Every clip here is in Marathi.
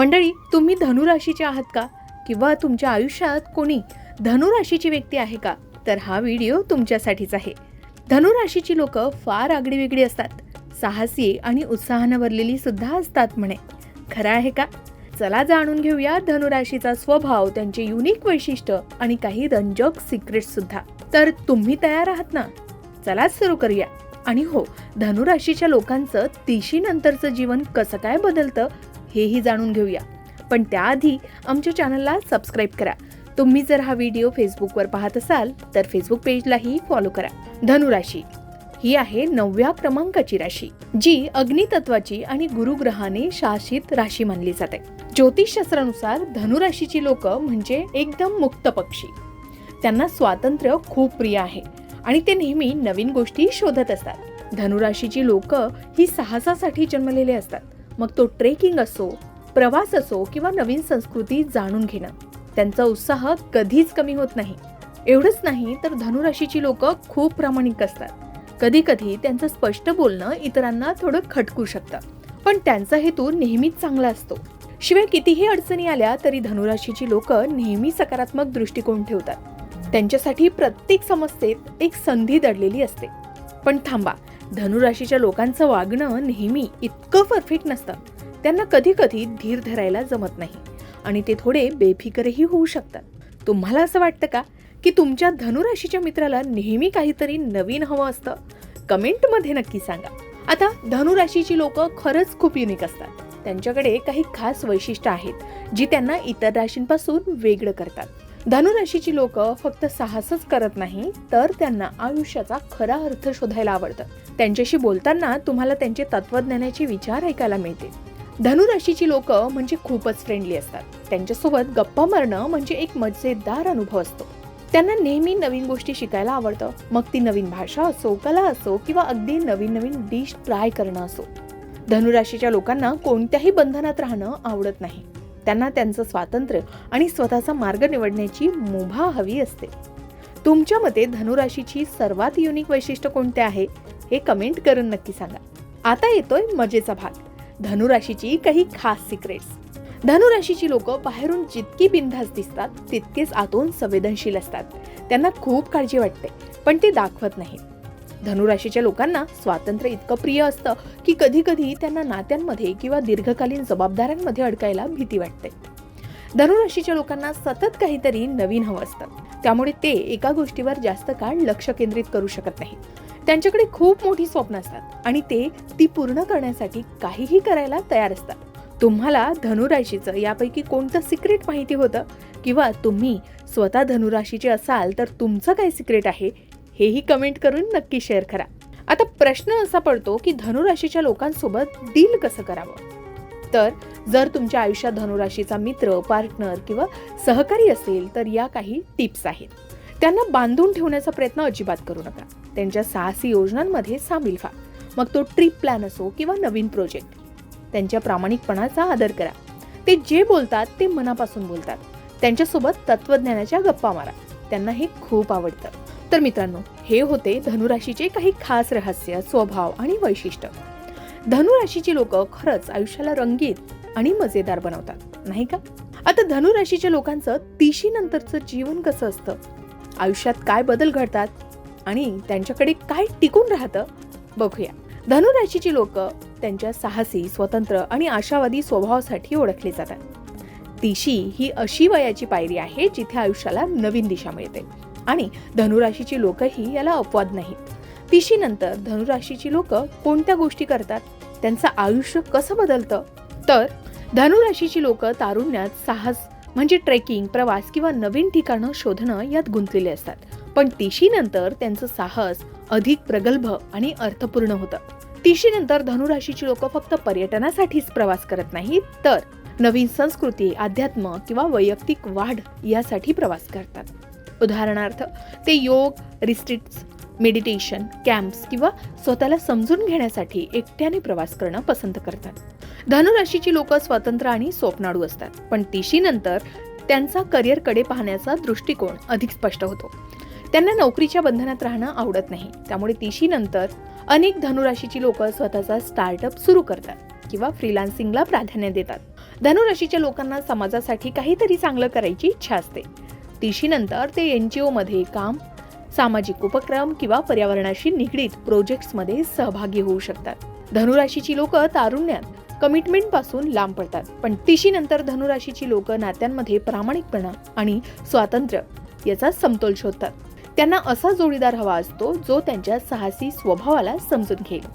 मंडळी तुम्ही धनुराशीचे आहात का? किंवा तुमच्या आयुष्यात कोणी धनुराशीची व्यक्ती आहे का? तर हा व्हिडिओ तुमच्यासाठीच आहे. धनुराशीची लोक फार आगळीवेगळी असतात. साहसी आणि उत्साहानं भरलेली सुद्धा असतात म्हणे. खरं आहे का? चला जाणून घेऊया धनुराशीचा स्वभाव त्यांचे युनिक वैशिष्ट्य आणि काही रंजक सिक्रेट सुद्धा. तर तुम्ही तयार आहात ना? चला सुरू करूया. आणि हो धनुराशीच्या लोकांचं तिशी नंतरचं जीवन कसं काय बदलतं? हेही जाणून घेऊया. पण त्याआधी आमच्या चॅनलला सबस्क्राईब करा. तुम्ही जर हा व्हिडिओ फेसबुकवर पाहत असाल तर फेसबुक पेजलाही फॉलो करा. धनुराशी. ही आहे नवव्या क्रमांकाची राशी जी अग्नितत्वाची आणि गुरुग्रहाने शासित राशी मानली जाते. ज्योतिषशास्त्रानुसार धनुराशीची लोक म्हणजे एकदम मुक्त पक्षी. त्यांना स्वातंत्र्य खूप प्रिय आहे आणि ते नेहमी नवीन गोष्टी शोधत असतात. धनुराशीची लोक ही साहसासाठी जन्मलेले असतात. मग तो ट्रेकिंग असो प्रवास असो किंवा नवीन संस्कृती जाणून घेणं. त्यांचा उत्साह कधीच कमी होत नाही. एवढंच नाही तर धनुराशीची लोक खूप प्रामाणिक असतात. कधी कधी त्यांचं स्पष्ट बोलणं इतरांना थोडं खटकू शकतं. पण त्यांचा हेतू नेहमीच चांगला असतो. शिवाय कितीही अडचणी आल्या तरी धनुराशीची लोक नेहमी सकारात्मक दृष्टिकोन ठेवतात. त्यांच्यासाठी प्रत्येक समस्येत एक संधी दडलेली असते. पण थांबा धनुराशीच्या लोकांचं वागणं नेहमी इतकं परफेक्ट नसतं. त्यांना कधी कधी धीर धरायला जमत नाही आणि ते थोडे बेफिकरही होऊ शकतात. तुम्हाला असं वाटतं का की तुमच्या धनुराशीच्या मित्राला नेहमी काहीतरी नवीन हवं असतं? कमेंटमध्ये नक्की सांगा. आता धनुराशीची लोक खरंच खूप युनिक असतात. त्यांच्याकडे काही खास वैशिष्ट्य आहेत जी त्यांना इतर राशींपासून वेगळं करतात. धनुराशीची लोक फक्त साहसच करत नाही तर त्यांना आयुष्याचा खरा अर्थ शोधायला आवडतं. त्यांच्याशी बोलताना तुम्हाला त्यांचे तत्वज्ञानाचे विचार ऐकायला मिळते धनुराशीची लोक म्हणजे खूपच फ्रेंडली असतात. त्यांच्यासोबत गप्पा मारणं म्हणजे एक मजेदार अनुभव असतो. त्यांना नेहमी नवीन गोष्टी शिकायला आवडतं. मग ती नवीन भाषा असो कला असो किंवा अगदी नवीन नवीन डिश ट्राय करणं असो. धनुराशीच्या लोकांना कोणत्याही बंधनात राहणं आवडत नाही. त्यांना त्यांचं स्वातंत्र्य आणि स्वतःचा मार्ग निवडण्याची मुभा हवी असते. तुमच्या मते धनुराशीची सर्वात युनिक वैशिष्ट्य कोणते आहे? हे कमेंट करून नक्की सांगा. आता येतोय मजेचा भाग. धनुराशीची काही खास सिक्रेट्स धनुराशीची लोक बाहेरून जितकी बिनधास दिसतात तितकेच आतून संवेदनशील असतात. त्यांना खूप काळजी वाटते पण ते दाखवत नाहीत. धनुराशीच्या लोकांना स्वातंत्र्य इतकं प्रिय असतं की कधी कधी त्यांना नात्यांमध्ये किंवा दीर्घकालीन जबाबदाऱ्यांमध्ये अडकायला भीती वाटते. धनुराशीच्या लोकांना सतत काहीतरी नवीन हवं असतं. त्यामुळे ते एका गोष्टीवर जास्त काळ लक्ष केंद्रित करू शकत नाही त्यांच्याकडे खूप मोठी स्वप्न असतात आणि ते ती पूर्ण करण्यासाठी काहीही करायला तयार असतात. तुम्हाला धनुराशीचं यापैकी कोणतं सिक्रेट माहिती होतं? किंवा तुम्ही स्वतः धनुराशीचे असाल तर तुमचं काय सिक्रेट आहे? हेही कमेंट करून नक्की शेअर करा. आता प्रश्न असा पडतो की धनुराशीच्या लोकांसोबत डील कसं करावं? तर जर तुमच्या आयुष्यात धनुराशीचा मित्र पार्टनर किंवा सहकारी असेल तर या काही टिप्स आहेत. त्यांना बांधून ठेवण्याचा प्रयत्न अजिबात करू नका. त्यांच्या साहसी योजनांमध्ये सामील व्हा. मग तो ट्रिप प्लॅन असो किंवा नवीन प्रोजेक्ट त्यांच्या प्रामाणिकपणाचा आदर करा. ते जे बोलतात ते मनापासून बोलतात. त्यांच्यासोबत तत्वज्ञानाच्या गप्पा मारा. त्यांना हे खूप आवडतं. तर मित्रांनो हे होते धनुराशीचे काही खास रहस्य स्वभाव आणि वैशिष्ट्य. धनुराशीची लोक खरंच आयुष्याला रंगीत आणि मजेदार बनवतात नाही का? आता धनुराशीच्या लोकांचं तिशी नंतरचं जीवन कसं असतं? आयुष्यात काय बदल घडतात आणि त्यांच्याकडे काय टिकून राहतं? बघूया. धनुराशीची लोक त्यांच्या साहसी स्वतंत्र आणि आशावादी स्वभावासाठी ओळखले जातात. तिशी ही अशी वयाची पायरी आहे जिथे आयुष्याला नवीन दिशा मिळते. आणि धनुराशीची लोकही याला अपवाद नाहीत. तिशीनंतर धनुराशीची लोक कोणत्या गोष्टी करतात? त्यांचं आयुष्य कसं बदलतं? तर धनुराशीची लोक तारुण्यात साहस म्हणजे ट्रेकिंग प्रवास किंवा नवीन ठिकाणं शोधणं यात गुंतलेले असतात. पण तिशीनंतर त्यांचं साहस अधिक प्रगल्भ आणि अर्थपूर्ण होतं. तिशीनंतर धनुराशीची लोक फक्त पर्यटनासाठीच प्रवास करत नाहीत तर नवीन संस्कृती अध्यात्म किंवा वैयक्तिक वाढ यासाठी प्रवास करतात. उदाहरणार्थ ते योग रिस्ट्रिक्ट्स मेडिटेशन कॅम्प्स किंवा स्वतःला समजून घेण्यासाठी एकट्याने प्रवास करणं पसंत करतात. धनुराशीची लोक स्वतंत्र आणि स्वप्नाळू असतात पण तिशीनंतर त्यांचा करिअरकडे पाहण्याचा दृष्टिकोन अधिक स्पष्ट होतो. त्यांना नोकरीच्या बंधनात राहणं आवडत नाही त्यामुळे तिशीनंतर अनेक धनुराशीची लोक स्वतःचा स्टार्टअप सुरू करतात किंवा फ्रीलान्सिंगला प्राधान्य देतात. धनुराशीच्या लोकांना समाजासाठी काहीतरी चांगलं करायची इच्छा असते. तिशीनंतर ते एन जी ओमध्ये काम सामाजिक उपक्रम किंवा पर्यावरणाशी निगडीत प्रोजेक्ट्समध्ये सहभागी होऊ शकतात. धनुराशीची लोक तारुण्यात कमिटमेंटपासून लांब पडतात. पण तिशीनंतर धनुराशीची लोक नात्यांमध्ये प्रामाणिकपणा आणि स्वातंत्र्य याचा समतोल शोधतात. त्यांना असा जोडीदार हवा असतो जो त्यांच्या साहसी स्वभावाला समजून घेईल.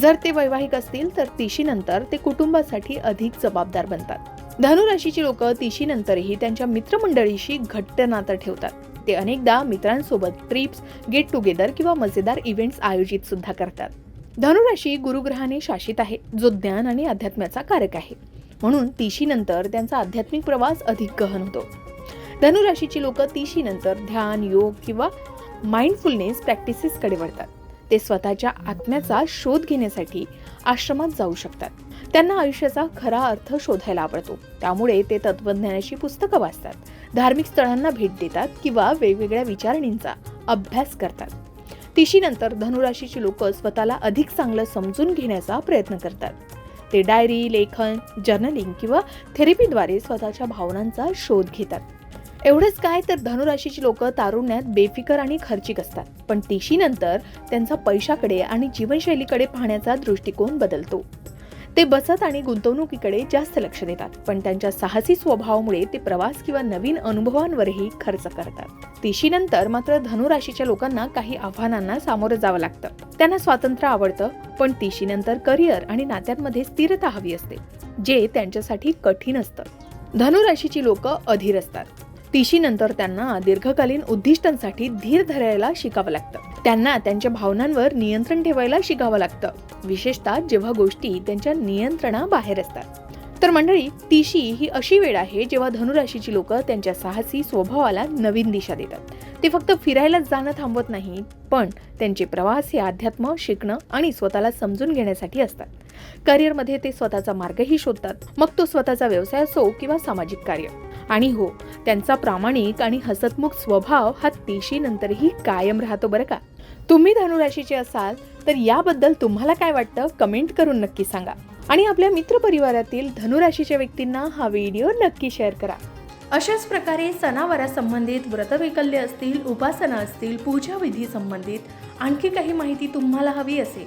जर ते वैवाहिक असतील तर तिशीनंतर ते कुटुंबासाठी अधिक जबाबदार बनतात. धनुराशीची लोक तिशीनंतरही त्यांच्या मित्रमंडळीशी घट्ट नातं ठेवतात. ते अनेकदा मित्रांसोबत ट्रिप्स गेट टुगेदर किंवा मजेदार इव्हेंट्स आयोजित सुद्धा करतात. धनुराशी गुरुग्रहाने शासित आहे जो ज्ञान आणि अध्यात्माचा कारक आहे. म्हणून तिशीनंतर त्यांचा आध्यात्मिक प्रवास अधिक गहन होतो. धनुराशीची लोक तिशीनंतर ध्यान योग किंवा माइंडफुलनेस प्रॅक्टिसेसकडे वळतात. ते स्वतःच्या आत्म्याचा शोध घेण्यासाठी आश्रमात जाऊ शकतात. त्यांना आयुष्याचा खरा अर्थ शोधायला आवडतो. त्यामुळे ते तत्वज्ञानाची पुस्तकं वाचतात. धार्मिक स्थळांना भेट देतात किंवा वेगवेगळ्या विचारणींचा अभ्यास करतात. तिशीनंतर धनुराशीची लोक स्वतःला अधिक चांगलं समजून घेण्याचा प्रयत्न करतात. ते डायरी लेखन जर्नलिंग किंवा थेरपीद्वारे स्वतःच्या भावनांचा शोध घेतात. एवढंच काय तर धनुराशीची लोक तारुण्यात बेफिकर आणि खर्चिक असतात. पण तिशीनंतर त्यांचा पैशाकडे आणि जीवनशैलीकडे पाहण्याचा दृष्टिकोन बदलतो. ते बचत आणि गुंतवणुकीकडे जास्त लक्ष देतात पण त्यांच्या साहसी स्वभावामुळे ते प्रवास किंवा नवीन अनुभवांवरही खर्च करतात. तिशीनंतर मात्र धनुराशीच्या लोकांना काही आव्हानांना सामोरं जावं लागतं. त्यांना स्वातंत्र्य आवडतं पण तिशीनंतर करिअर आणि नात्यांमध्ये स्थिरता हवी असते जे त्यांच्यासाठी कठीण असतं. धनुराशीची लोक अधीर असतात. तिशीनंतर त्यांना दीर्घकालीन उद्दिष्टांसाठी धीर धरायला शिकावं लागतं. त्यांना त्यांच्या भावनांवर नियंत्रण ठेवायला शिकावं लागतं. विशेषतः जेव्हा गोष्टी त्यांच्या नियंत्रणाबाहेर असतात. तर मंडळी तिशी ही अशी वेळ आहे जेव्हा धनुराशीची लोक त्यांच्या साहसी स्वभावाला नवीन दिशा देतात. ते फक्त फिरायलाच जाणं थांबवत नाही पण त्यांचे प्रवास हे अध्यात्म शिकणं आणि स्वतःला समजून घेण्यासाठी असतात. करिअरमध्ये ते स्वतःचा मार्गही शोधतात. मग तो स्वतःचा व्यवसाय असो किंवा सामाजिक कार्य. आणि हो त्यांचा प्रामाणिक आणि हसतमुख स्वभाव हा तिशी नंतरही कायम राहतो बरं का. तुम्ही धनुराशीचे असाल तर याबद्दल तुम्हाला काय वाटतं कमेंट करून नक्की सांगा. आणि आपल्या मित्रपरिवारातील धनुराशीच्या व्यक्तींना हा व्हिडिओ नक्की शेअर करा. अशाच प्रकारे सणावारासंबंधित व्रतवैकल्य असतील उपासना असतील पूजाविधी संबंधित आणखी काही माहिती तुम्हाला हवी असेल